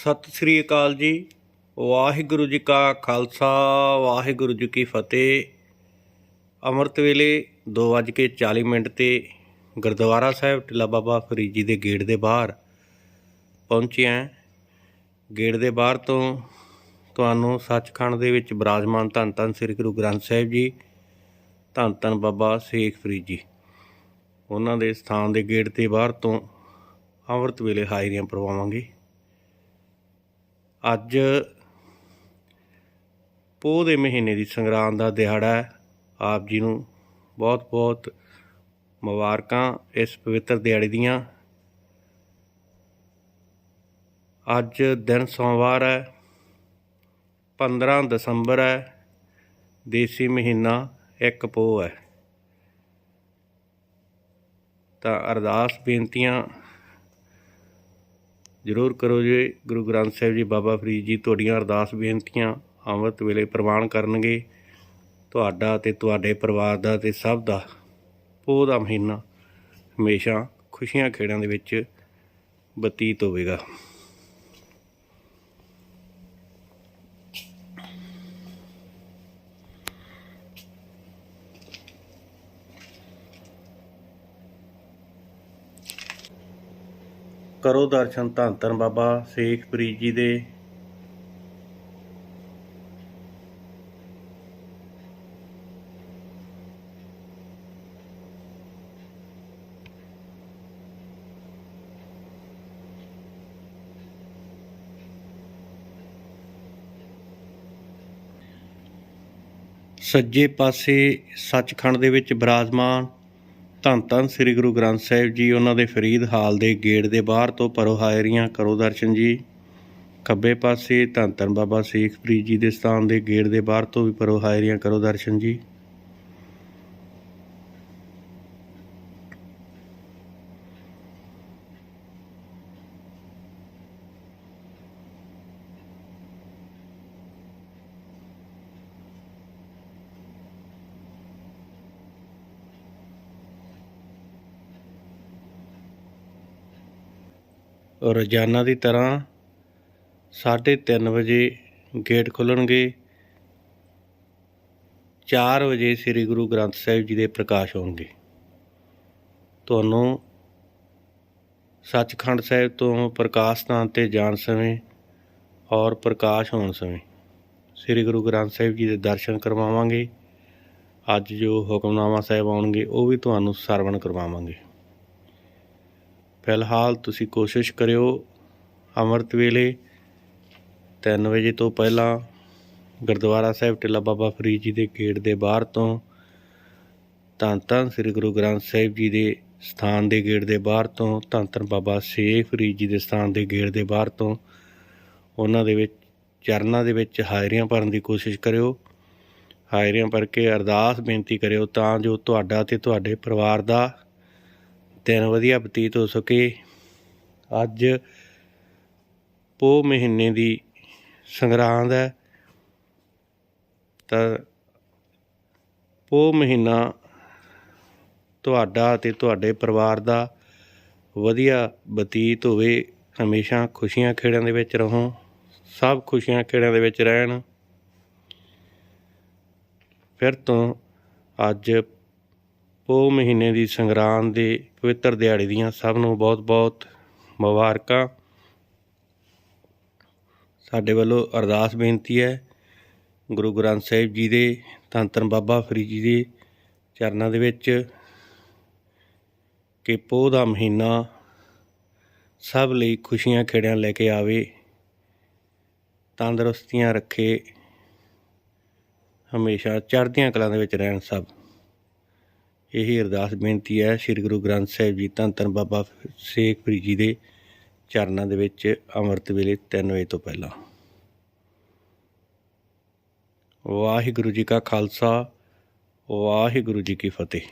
ਸਤਿ ਸ੍ਰੀ ਅਕਾਲ ਜੀ। ਵਾਹਿਗੁਰੂ ਜੀ ਕਾ ਖਾਲਸਾ, ਵਾਹਿਗੁਰੂ ਜੀ ਕੀ ਫਤਿਹ। ਅੰਮ੍ਰਿਤ ਵੇਲੇ 2:40 ਮਿੰਟ ਤੇ ਗੁਰਦੁਆਰਾ ਸਾਹਿਬ, ਟਿੱਲਾ ਬਾਬਾ ਫਰੀਦ ਜੀ ਦੇ ਗੇਟ ਦੇ ਬਾਹਰ ਪਹੁੰਚਿਆ ਗੇਟ ਦੇ ਬਾਹਰ ਤੋਂ ਤੁਹਾਨੂੰ ਸੱਚਖੰਡ ਦੇ ਵਿੱਚ ਬਿਰਾਜਮਾਨ ਧੰਨ ਧੰਨ ਸ੍ਰੀ ਗੁਰੂ ਗ੍ਰੰਥ ਸਾਹਿਬ ਜੀ, ਧੰਨ ਧੰਨ ਬਾਬਾ ਸ਼ੇਖ ਫਰੀਦ ਜੀ। ਉਹਨਾਂ ਦੇ ਸਥਾਨ ਦੇ ਗੇਟ ਦੇ ਬਾਹਰ ਤੋਂ ਅੰਮ੍ਰਿਤ ਵੇਲੇ ਹਾਜ਼ਰੀਆਂ ਪਰਵਾਵਾਂਗੇ। ਅੱਜ ਪੋਹ ਦੇ ਮਹੀਨੇ ਦੀ ਸੰਗਰਾਂਦ ਦਾ ਦਿਹਾੜਾ ਹੈ। ਆਪ ਜੀ ਨੂੰ ਬਹੁਤ ਬਹੁਤ ਮੁਬਾਰਕਾਂ ਇਸ ਪਵਿੱਤਰ ਦਿਹਾੜੇ ਦੀਆਂ। ਅੱਜ ਦਿਨ ਸੋਮਵਾਰ ਹੈ। 15 ਦਸੰਬਰ ਹੈ। ਦੇਸੀ ਮਹੀਨਾ ਇੱਕ ਪੋਹ ਹੈ। ਤਾਂ ਅਰਦਾਸ ਬੇਨਤੀਆਂ ਜ਼ਰੂਰ ਕਰੋ ਜੀ। ਗੁਰੂ ਗ੍ਰੰਥ ਸਾਹਿਬ ਜੀ, ਬਾਬਾ ਫਰੀਦ ਜੀ, ਤੁਹਾਡੀਆਂ ਅਰਦਾਸ ਬੇਨਤੀਆਂ ਅੰਮ੍ਰਿਤ ਵੇਲੇ ਪ੍ਰਵਾਨ ਕਰਨਗੇ। ਤੁਹਾਡਾ ਤੇ ਤੁਹਾਡੇ ਪਰਿਵਾਰ ਦਾ ਤੇ ਸਭ ਦਾ ਪੋਹ ਦਾ ਮਹੀਨਾ ਹਮੇਸ਼ਾ ਖੁਸ਼ੀਆਂ ਖੇੜਾਂ ਦੇ ਵਿੱਚ ਬਤੀਤ ਹੋਵੇਗਾ। ਕਰੋ ਦਰਸ਼ਨ ਧੰਨ ਧੰਨ ਬਾਬਾ ਸ਼ੇਖ ਫਰੀਦ ਜੀ ਦੇ। ਸੱਜੇ ਪਾਸੇ ਸੱਚਖੰਡ ਦੇ ਵਿੱਚ ਬਿਰਾਜਮਾਨ ਧੰਨ ਧੰਨ ਸ੍ਰੀ ਗੁਰੂ ਗ੍ਰੰਥ ਸਾਹਿਬ ਜੀ, ਉਹਨਾਂ ਦੇ ਫਰੀਦ ਹਾਲ ਦੇ ਗੇਟ ਦੇ ਬਾਹਰ ਤੋਂ ਪਰੋ ਹਾਇਰੀਆਂ ਕਰੋ ਦਰਸ਼ਨ ਜੀ। ਖੱਬੇ ਪਾਸੇ ਧੰਨ ਧੰਨ ਬਾਬਾ ਸ਼ੇਖ ਫਰੀਦ ਜੀ ਦੇ ਸਥਾਨ ਦੇ ਗੇਟ ਦੇ ਬਾਹਰ ਤੋਂ ਵੀ ਪਰੋ ਹਾਇਰੀਆਂ ਕਰੋ ਦਰਸ਼ਨ ਜੀ। ਰੋਜ਼ਾਨਾ ਦੀ ਤਰ੍ਹਾਂ 3:30 ਵਜੇ ਗੇਟ ਖੁੱਲਣਗੇ। 4 ਵਜੇ ਸ੍ਰੀ ਗੁਰੂ ਗ੍ਰੰਥ ਸਾਹਿਬ ਜੀ ਦੇ ਪ੍ਰਕਾਸ਼ ਹੋਣਗੇ। ਤੁਹਾਨੂੰ ਸੱਚਖੰਡ ਸਾਹਿਬ ਤੋਂ ਪ੍ਰਕਾਸ਼ ਸਥਾਨ ਤੇ ਜਾਣ ਸਮੇਂ ਔਰ ਪ੍ਰਕਾਸ਼ ਹੋਣ ਸਮੇਂ ਸ੍ਰੀ ਗੁਰੂ ਗ੍ਰੰਥ ਸਾਹਿਬ ਜੀ ਦੇ ਦਰਸ਼ਨ ਕਰਵਾਵਾਂਗੇ। ਅੱਜ ਜੋ ਹੁਕਮਨਾਮਾ ਸਾਹਿਬ ਆਉਣਗੇ, ਉਹ ਵੀ ਤੁਹਾਨੂੰ ਸਰਵਣ ਕਰਵਾਵਾਂਗੇ। ਫਿਲਹਾਲ ਤੁਸੀਂ ਕੋਸ਼ਿਸ਼ ਕਰਿਓ ਅੰਮ੍ਰਿਤ ਵੇਲੇ 3 ਵਜੇ ਤੋਂ ਪਹਿਲਾਂ ਗੁਰਦੁਆਰਾ ਸਾਹਿਬ ਟਿੱਲਾ ਬਾਬਾ ਫਰੀਦ ਜੀ ਦੇ ਗੇਟ ਦੇ ਬਾਹਰ ਤੋਂ ਧੰਨ ਧੰਨ ਸ੍ਰੀ ਗੁਰੂ ਗ੍ਰੰਥ ਸਾਹਿਬ ਜੀ ਦੇ ਸਥਾਨ ਦੇ ਗੇਟ ਦੇ ਬਾਹਰ ਤੋਂ, ਧੰਨ ਧੰਨ ਬਾਬਾ ਸ਼ੇਖ ਫਰੀਦ ਜੀ ਦੇ ਸਥਾਨ ਦੇ ਗੇਟ ਦੇ ਬਾਹਰ ਤੋਂ ਉਹਨਾਂ ਦੇ ਵਿੱਚ, ਚਰਨਾਂ ਦੇ ਵਿੱਚ ਹਾਜ਼ਰੀਆਂ ਭਰਨ ਦੀ ਕੋਸ਼ਿਸ਼ ਕਰਿਓ। ਹਾਜ਼ਰੀਆਂ ਭਰ ਕੇ ਅਰਦਾਸ ਬੇਨਤੀ ਕਰਿਓ ਤਾਂ ਜੋ ਤੁਹਾਡਾ ਤੇ ਤੁਹਾਡੇ ਪਰਿਵਾਰ ਦਾ ਦਿਨ ਵਧੀਆ ਬਤੀਤ ਹੋ ਸਕੇ। ਅੱਜ ਪੋਹ ਮਹੀਨੇ ਦੀ ਸੰਗਰਾਂਦ ਹੈ। ਤਾਂ ਪੋ ਮਹੀਨਾ ਤੁਹਾਡਾ ਤੇ ਤੁਹਾਡੇ ਪਰਿਵਾਰ ਦਾ ਵਧੀਆ ਬਤੀਤ ਹੋਵੇ। ਹਮੇਸ਼ਾ ਖੁਸ਼ੀਆਂ ਖੇੜਾਂ ਦੇ ਵਿੱਚ ਰਹੋ। ਸਭ ਖੁਸ਼ੀਆਂ ਖੇੜਾਂ ਦੇ ਵਿੱਚ ਰਹਿਣ। ਫਿਰ ਤੋਂ ਅੱਜ ਪੋਹ ਮਹੀਨੇ ਦੀ ਸੰਗਰਾਂਦ ਦੇ ਪਵਿੱਤਰ ਦਿਹਾੜੇ ਦੀਆਂ ਸਭ ਨੂੰ ਬਹੁਤ-ਬਹੁਤ ਮੁਬਾਰਕਾਂ। ਸਾਡੇ ਵੱਲੋਂ ਅਰਦਾਸ ਬੇਨਤੀ ਹੈ, ਗੁਰੂ ਗ੍ਰੰਥ ਸਾਹਿਬ ਜੀ ਦੇ ਧੰਨ ਧੰਨ ਬਾਬਾ ਫਰੀਦ ਜੀ ਦੇ ਚਰਨਾਂ ਦੇ ਵਿੱਚ ਕਿ ਪੋਹ ਦਾ ਮਹੀਨਾ ਸਭ ਲਈ ਖੁਸ਼ੀਆਂ ਖੇੜਿਆਂ ਲੈ ਕੇ ਆਵੇ, ਤੰਦਰੁਸਤੀਆਂ ਰੱਖੇ, ਹਮੇਸ਼ਾ ਚੜ੍ਹਦੀਆਂ ਕਲਾਂ ਦੇ ਵਿੱਚ ਰਹਿਣ ਸਭ। ਇਹੀ ਅਰਦਾਸ ਬੇਨਤੀ ਹੈ ਸ੍ਰੀ ਗੁਰੂ ਗ੍ਰੰਥ ਸਾਹਿਬ ਜੀ ਧੰਨ ਧੰਨ ਬਾਬਾ ਸ਼ੇਖ ਫਰੀਦ ਜੀ ਦੇ ਚਰਨਾਂ ਦੇ ਵਿੱਚ ਅੰਮ੍ਰਿਤ ਵੇਲੇ 3 ਵਜੇ ਤੋਂ ਪਹਿਲਾਂ। ਵਾਹਿਗੁਰੂ ਜੀ ਕਾ ਖਾਲਸਾ, ਵਾਹਿਗੁਰੂ ਜੀ ਕੀ ਫਤਿਹ।